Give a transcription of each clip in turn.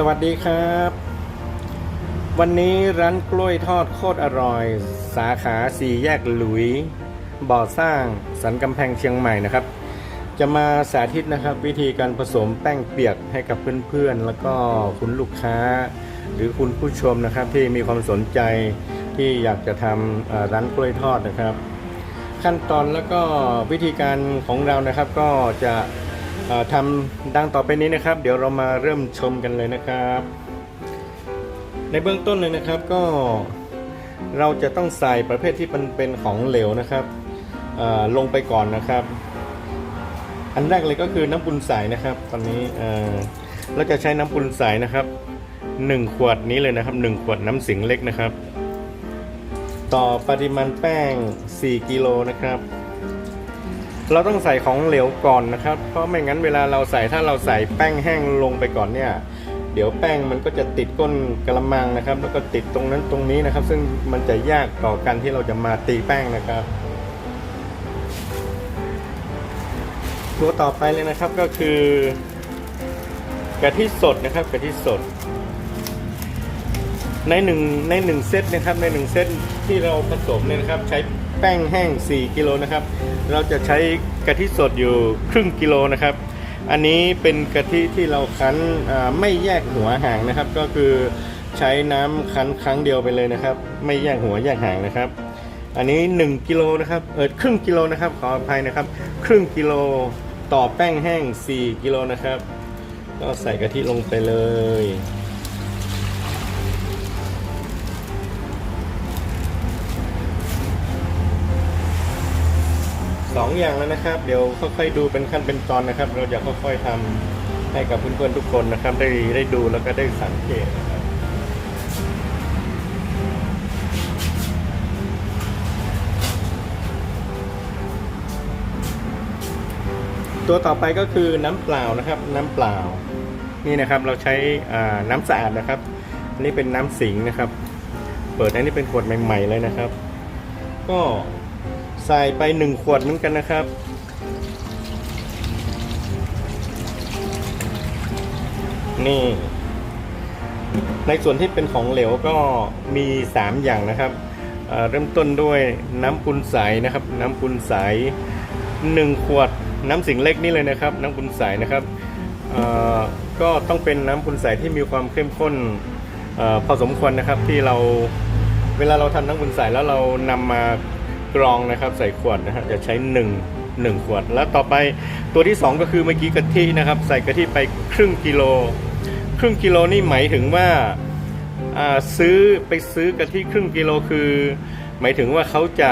สวัสดีครับ วันนี้ร้านกล้วยทอดโคตรอร่อย สาขาสี่แยกหลุย บ่อสร้างสันกำแพงเชียงใหม่นะครับ จะมาสาธิตนะครับ วิธีการผสมแป้งเปียกให้กับเพื่อนๆ แล้วก็คุณลูกค้า หรือคุณผู้ชมนะครับ ที่มีความสนใจที่อยากจะทำร้านกล้วยทอดนะครับ ขั้นตอนแล้วก็วิธีการของเรานะครับก็จะ ทำดังต่อไปนี้นะครับ เดี๋ยวเรามาเริ่มชมกันเลยนะครับ ในเบื้องต้นเลยนะครับก็เราจะต้องใส่ประเภทที่มันเป็นของเหลวนะครับลงไปก่อนนะครับ อันแรกเลยก็คือน้ำปุนใสนะครับ ตอนนี้เอ่อเราจะใช้น้ำปุนใสนะครับ 1 ขวดนี้เลยนะครับ 1 ขวดน้ำสิงเล็กนะครับ ต่อปริมาณแป้ง 4 กิโลนะครับ เราต้องใส่ของเหลวก่อนนะครับ เพราะไม่งั้นเวลาเราใส่ถ้าเราใส่แป้งแห้งลงไปก่อนเนี่ย เดี๋ยวแป้งมันก็จะติดก้นกระมังนะครับ แล้วก็ติดตรงนั้นตรงนี้นะครับ ซึ่งมันจะยากต่อการที่เราจะมาตีแป้งนะครับตัวต่อไปเลยนะครับก็คือกะทิสดนะครับกะทิสด ในหนึ่งในหนึ่งเซตนะครับในหนึ่งเซตที่เราผสมเนี่ยนะครับใช้ แป้งแห้ง 4 กิโลนะครับ เราจะใช้กะทิสดอยู่ครึ่งกิโลนะครับ อันนี้เป็นกะทิที่เราคั้นไม่แยกหัวหางนะครับ ก็คือใช้น้ำคั้นครั้งเดียวไปเลยนะครับ ไม่แยกหัวแยกหางนะครับ อันนี้ 1 กิโลนะครับเออครึ่งกิโลนะครับขออภัยนะครับ ครึ่งกิโลต่อแป้งแห้ง 4 กิโลนะครับ ก็ใส่กะทิลงไปเลย สองอย่างแล้วนะครับ เดี๋ยวค่อยๆดูเป็นขั้นเป็นตอนนะครับ เราจะค่อยๆทำให้กับเพื่อนๆทุกคนนะครับ ได้ได้ดูแล้วก็ได้สังเกตนะครับตัวต่อไปก็คือน้ำเปล่านะครับ น้ำเปล่า นี่นะครับเราใช้น้ำสะอาดนะครับ อันนี้เป็นน้ำสิงนะครับ เปิดอันนี้เป็นขวดใหม่ ๆ เลยนะครับ ก็ ใส่ไปหนึ่งขวดเหมือนกันนะครับ นี่ ในส่วนที่เป็นของเหลวก็มี 3 อย่างนะครับเเริ่มต้นด้วยน้ำปุนใสนะครับ น้ำปุนใส1ขวดน้ำสิงเล็กนี่เลยนะครับ น้ำปุนใสนะครับก็ต้องเป็นน้ำปุนใสที่มีความเข้มข้นอพอสมควรนะครับที่เราเวลาเราทำน้ำปุนใสแล้วเรานำมา กรองนะครับใส่ขวดนะครับจะใช้ 1 1 ขวด แล้วต่อไปตัวที่ 2 ก็คือเมื่อกี้กะทินะครับใส่กะทิไปครึ่งกิโล ครึ่งกิโลนี่หมายถึงว่าซื้อไปซื้อกะทิครึ่งกิโลคือ หมายถึงว่าเขาจะ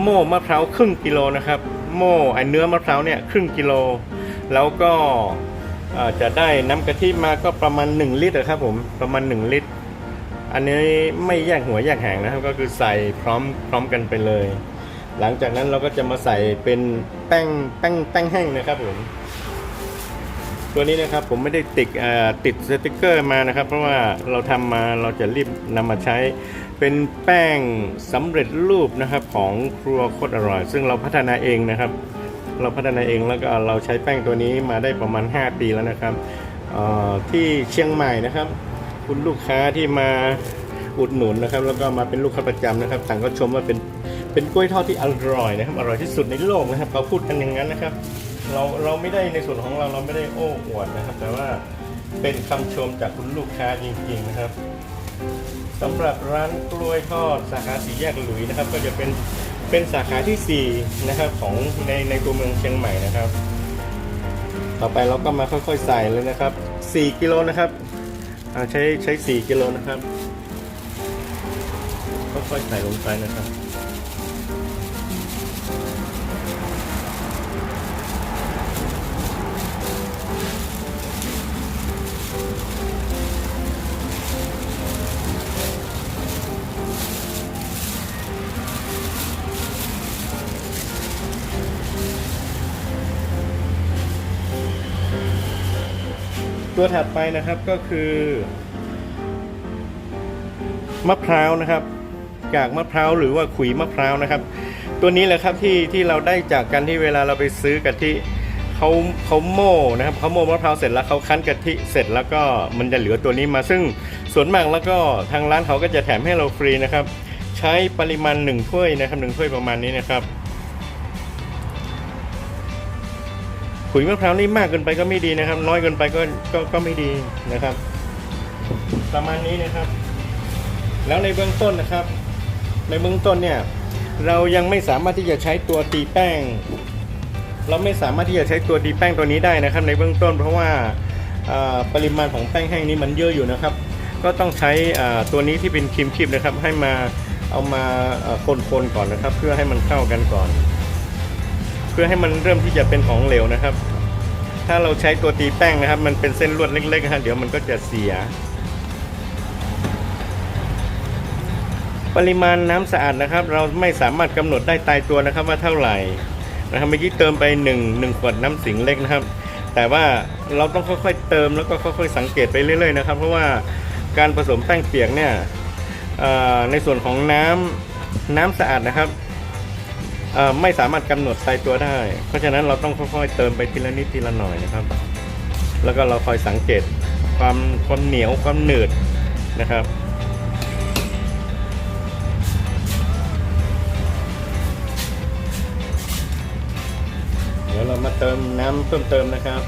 โม่มะพร้าวครึ่งกิโลนะครับ โม่ไอเนื้อมะพร้าวเนี่ยครึ่งกิโล แล้วก็จะได้น้ำกะทิมาก็ประมาณ 1 ลิตรนะครับผมประมาณ 1 ลิตร อันนี้ไม่แยกหัวแยกหางนะครับ ก็คือใส่พร้อมพร้อมกันไปเลย หลังจากนั้นเราก็จะมาใส่เป็นแป้งแป้งแป้งแห้งนะครับผมตัวนี้นะครับผมไม่ได้ติดติดสติกเกอร์มานะครับ เพราะว่าเราทำมาเราจะรีบนำมาใช้ เป็นแป้งสำเร็จรูปนะครับของครัวโคตรอร่อย ซึ่งเราพัฒนาเองนะครับ เราพัฒนาเองแล้วก็เราใช้แป้งตัวนี้มาได้ประมาณ 5 ปีแล้วนะครับที่เชียงใหม่นะครับ คุณลูกค้าที่มาอุดหนุนนะครับ แล้วก็มาเป็นลูกค้าประจำนะครับต่างก็ชมว่าเป็นเป็นกล้วยทอดที่อร่อยนะครับ อร่อยที่สุดในโลกนะครับเขาพูดกันอย่างนั้นนะครับ เราเราไม่ได้ในส่วนของเราเราไม่ได้โอ้อวดนะครับ แต่ว่าเป็นคำชมจากคุณลูกค้าจริง ๆนะครับสำหรับร้านกล้วยทอดสาขาสีแยกหลุยนะครับ ก็จะเป็นเป็นสาขาที่4นะครับของในในตัวเมืองเชียงใหม่นะครับ ต่อไปเราก็มาค่อยๆใส่เลยนะครับ 4 กิโลนะครับ ใช้ใช้สี่กิโลนะครับค่อยๆใส่ลงไปนะครับ ตัวถัดไปนะครับก็คือมะพร้าวนะครับกากมะพร้าวหรือว่าขุยมะพร้าวนะครับ ตัวนี้แหละครับที่ที่เราได้จากการที่เวลาเราไปซื้อกะทิเขาเขาโม่นะครับเขาโม่มะพร้าวเสร็จแล้วเขาคั้นกะทิเสร็จแล้วก็มันจะเหลือตัวนี้มาซึ่งส่วนมากแล้วก็ทางร้านเขาก็จะแถมให้เราฟรีนะครับ ใช้ปริมาณหนึ่งถ้วยนะครับหนึ่งถ้วยประมาณนี้นะครับ ขุยมะพร้าวนี่มากเกินไปก็ไม่ดีนะครับ น้อยเกินไปก็ก็ก็ไม่ดีนะครับ ประมาณนี้นะครับ แล้วในเบื้องต้นนะครับ ในเบื้องต้นเนี่ย เรายังไม่สามารถที่จะใช้ตัวตีแป้ง เราไม่สามารถที่จะใช้ตัวตีแป้งตัวนี้ได้นะครับ ในเบื้องต้น เพราะว่าปริมาณของแป้งแห้งนี้มันเยอะอยู่นะครับ ก็ต้องใช้ตัวนี้ที่เป็นครีมคลิปนะครับ ให้มาเอามาคนๆก่อนนะครับ เพื่อให้มันเข้ากันก่อน เพื่อให้มันเริ่มที่จะเป็นของเหลวนะครับ ถ้าเราใช้ตัวตีแป้งนะครับ มันเป็นเส้นลวดเล็กๆนะฮะเดี๋ยวมันก็จะเสีย ปริมาณน้ำสะอาดนะครับ เราไม่สามารถกำหนดได้ตายตัวนะครับ ว่าเท่าไหร่นะครับเมื่อกี้เติมไป1 1ขวดน้ำสิงเล็กนะครับ แต่ว่าเราต้องค่อยๆเติมแล้วก็ค่อยๆสังเกตไปเรื่อยๆนะครับ เพราะว่าการผสมแป้งเปียกเนี่ยในส่วนของน้ำน้ำสะอาดนะครับ ไม่สามารถกำหนดตายตัวได้ เพราะฉะนั้นเราต้องค่อยๆเติมไปทีละนิดทีละหน่อยนะครับ แล้วก็เราคอยสังเกตความความเหนียวความหนืดนะครับเดี๋ยวเรามาเติมน้ำเพิ่มเติมนะครับ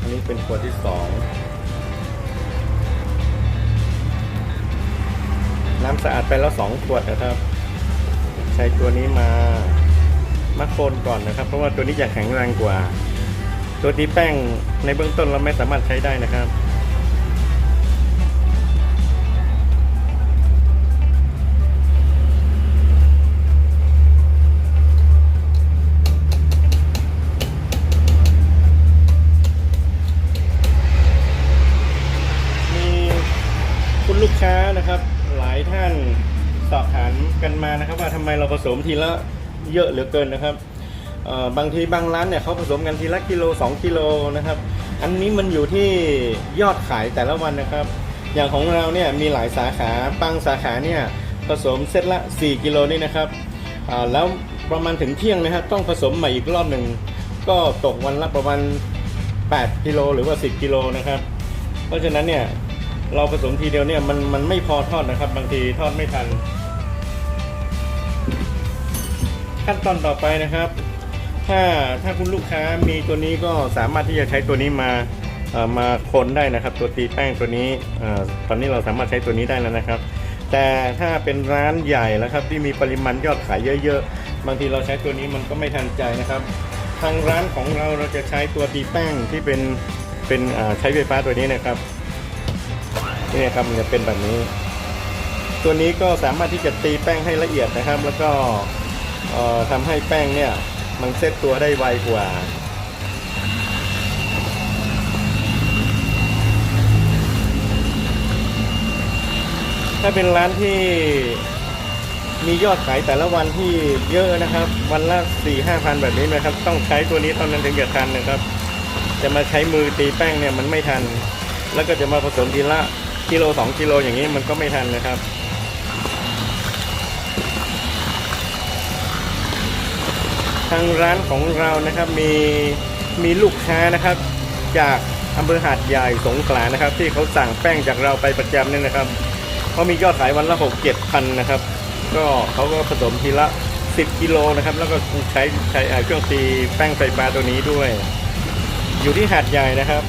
อันนี้เป็นขวดที่สองน้ำสะอาดไปแล้วสองขวดนะครับ ใช้ตัวนี้มา มาโคนก่อนนะครับ เพราะว่าตัวนี้จะแข็งแรงกว่า ตัวที่แป้งในเบื้องต้นเราไม่สามารถใช้ได้นะครับมีคุณลูกค้านะครับหลายท่านสอบถามกันมานะครับ ว่าทำไมเราผสมทีละ เยอะเหลือเกินนะครับบางทีบางร้านเนี่ยเขาผสมกันทีละกิโล 2 กิโลนะครับ อันนี้มันอยู่ที่ยอดขายแต่ละวันนะครับ อย่างของเราเนี่ยมีหลายสาขาบางสาขาเนี่ยผสมเซตละ 4 กิโลนี่นะครับแล้วประมาณถึงเที่ยงนะครับต้องผสมใหม่อีกรอบหนึ่งก็ตกวันละประมาณ 8 กิโลหรือว่า 10 กิโลนะครับ เพราะฉะนั้นเนี่ยเราผสมทีเดียวเนี่ยมันมันไม่พอทอดนะครับ บางทีทอดไม่ทัน ขั้นตอนต่อไปนะครับ ถ้าถ้าคุณลูกค้ามีตัวนี้ก็สามารถที่จะใช้ตัวนี้มาเอ่อมาคนได้นะครับ ตัวตีแป้งตัวนี้เออตอนนี้เราสามารถใช้ตัวนี้ได้แล้วนะครับ แต่ถ้าเป็นร้านใหญ่แล้วครับที่มีปริมาณยอดขายเยอะๆ บางทีเราใช้ตัวนี้มันก็ไม่ทันใจนะครับ ทางร้านของเราเราจะใช้ตัวตีแป้งที่เป็นเป็นอ่าใช้ไฟฟ้าตัวนี้นะครับนี่นะครับมันจะเป็นแบบนี้ ตัวนี้ก็สามารถที่จะตีแป้งให้ละเอียดนะครับ แล้วก็ ทำให้แป้งเนี่ย มันเซตตัวได้ไวกว่าถ้าเป็นร้านที่มียอดขายแต่ละวันที่เยอะนะครับ วันละ4ี่ห้าพันแบบนี้นะครับ ต้องใช้ตัวนี้เท่านั้นถึงจะทันนะครับ จะมาใช้มือตีแป้งเนี่ยมันไม่ทัน แล้วก็จะมาผสมทีละกิโลสองกิโลอย่างนี้มันก็ไม่ทันนะครับ ทางร้านของเรานะครับมีมีลูกค้านะครับ จากอำเภอหาดใหญ่สงขลานะครับ ที่เขาสั่งแป้งจากเราไปประจำเนี่ยนะครับเขามียอดขายวันละหกเจ็ดพันนะครับ ก็เขาก็ผสมทีละ 10กิโลนะครับ แล้วก็ใช้ใช้เครื่องตีแป้งไฟฟ้าตัวนี้ด้วย อยู่ที่หาดใหญ่นะครับ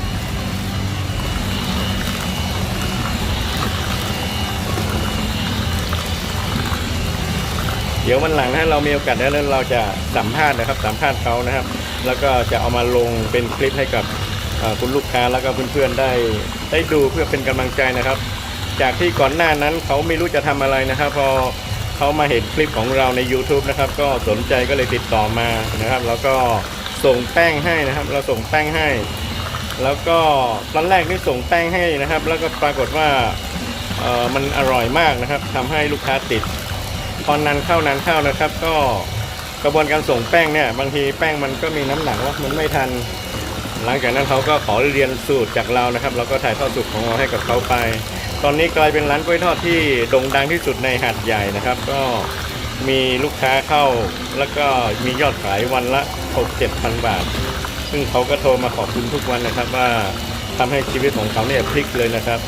เดี๋ยววันหลังถ้าเรามีโอกาสแล้วเราจะสัมภาษณ์นะครับ สัมภาษณ์เขานะครับ แล้วก็จะเอามาลงเป็นคลิปให้กับคุณลูกค้าแล้วก็เพื่อนๆได้ได้ดูเพื่อเป็นกำลังใจนะครับ จากที่ก่อนหน้านั้นเขาไม่รู้จะทำอะไรนะครับ พอเขามาเห็นคลิปของเราใน YouTube นะครับ ก็สนใจก็เลยติดต่อมานะครับ แล้วก็ส่งแป้งให้นะครับ เราส่งแป้งให้ แล้วก็ตอนแรกนี่ส่งแป้งให้นะครับ แล้วก็ปรากฏว่าเออมันอร่อยมากนะครับทำให้ลูกค้าติด พอนานเข้านานเข้านะครับ ก็กระบวนการส่งแป้งเนี่ยบางทีแป้งมันก็มีน้ำหนักว่ามันไม่ทัน หลังจากนั้นเขาก็ขอเรียนสูตรจากเรานะครับเราก็ถ่ายทอดสูตรของเราให้กับเขาไป ตอนนี้กลายเป็นร้านกล้วยทอดที่โด่งดังที่สุดในหาดใหญ่นะครับ ก็มีลูกค้าเข้าแล้วก็มียอดขายวันละ 6 7 0 0 0บาท ซึ่งเขาก็โทรมาขอบคุณทุกวันนะครับว่าทำให้ชีวิตของเขาเนี่ยพลิกเลยนะครับ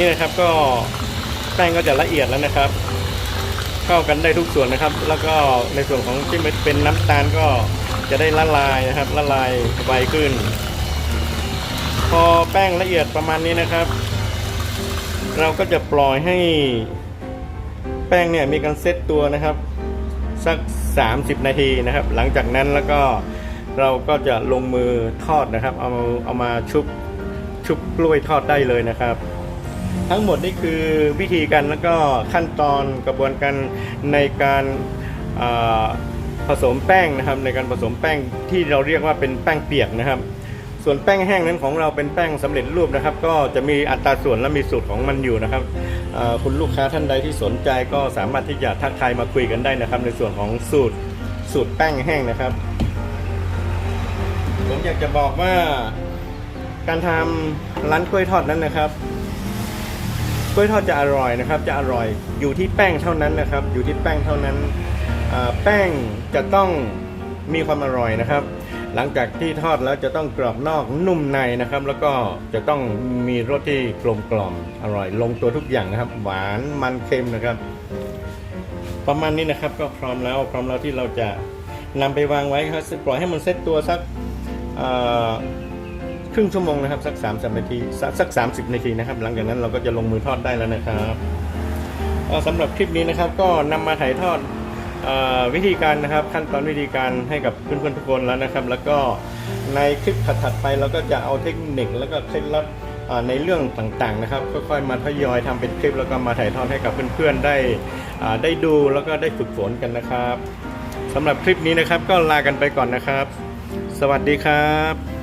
นี่นะครับก็แป้งก็จะละเอียดแล้วนะครับ เข้ากันได้ทุกส่วนนะครับ แล้วก็ในส่วนของที่เป็นน้ำตาลก็จะได้ละลายนะครับ ละลายไวขึ้น พอแป้งละเอียดประมาณนี้นะครับ เราก็จะปล่อยให้แป้งเนี่ยมีการเซตตัวนะครับ สัก 30 นาทีนะครับ หลังจากนั้นแล้วก็เราก็จะลงมือทอดนะครับ เอาเอามาชุบชุบกล้วยทอดได้เลยนะครับ ทั้งหมดนี่คือวิธีการแล้วก็ขั้นตอนกระบวนการในการผสมแป้งนะครับ ในการผสมแป้งที่เราเรียกว่าเป็นแป้งเปียกนะครับ ส่วนแป้งแห้งนั้นของเราเป็นแป้งสำเร็จรูปนะครับ ก็จะมีอัตราส่วนและมีสูตรของมันอยู่นะครับคุณลูกค้าท่านใดที่สนใจก็สามารถที่จะทักทายมาคุยกันได้นะครับ ในส่วนของสูตรสูตรแป้งแห้งนะครับผมอยากจะบอกว่าการทำร้านกล้วยทอดนั้นนะครับ กล้วยทอดจะอร่อยนะครับ จะอร่อยอยู่ที่แป้งเท่านั้นนะครับ อยู่ที่แป้งเท่านั้นแป้งจะต้องมีความอร่อยนะครับ หลังจากที่ทอดแล้วจะต้องกรอบนอกนุ่มในนะครับ แล้วก็จะต้องมีรสที่กลมกล่อมอร่อย ลงตัวทุกอย่างนะครับ หวานมันเค็มนะครับ ประมาณนี้นะครับก็พร้อมแล้วพร้อมแล้วที่เราจะนำไปวางไว้ครับปล่อยให้มันเซตตัวสักอ ครึ่งชั่วโมงนะครับสัก3ามสิบนาทีสักสามสิบนาทีนะครับ หลังจากนั้นเราก็จะลงมือทอดได้แล้วนะครับสำหรับคลิปนี้นะครับก็นำมาถ่ายทอดอวิธีการนะครับขั้นตอนวิธีการให้กับเพื่อนๆทุกคนแล้วนะครับ แล้วก็ในคลิปถัดๆไปเราก็จะเอาเทคนิคแล้วก็เคล็ดลับในเรื่องต่างๆนะครับค่อยๆมาทยอยทำเป็นคลิปแล้วก็มาถ่ายทอดให้กับเพื่อนๆได้ได้ดูแล้วก็ได้ฝึกฝนกันนะครับสำหรับคลิปนี้นะครับก็ลากันไปก่อนนะครับ สวัสดีครับ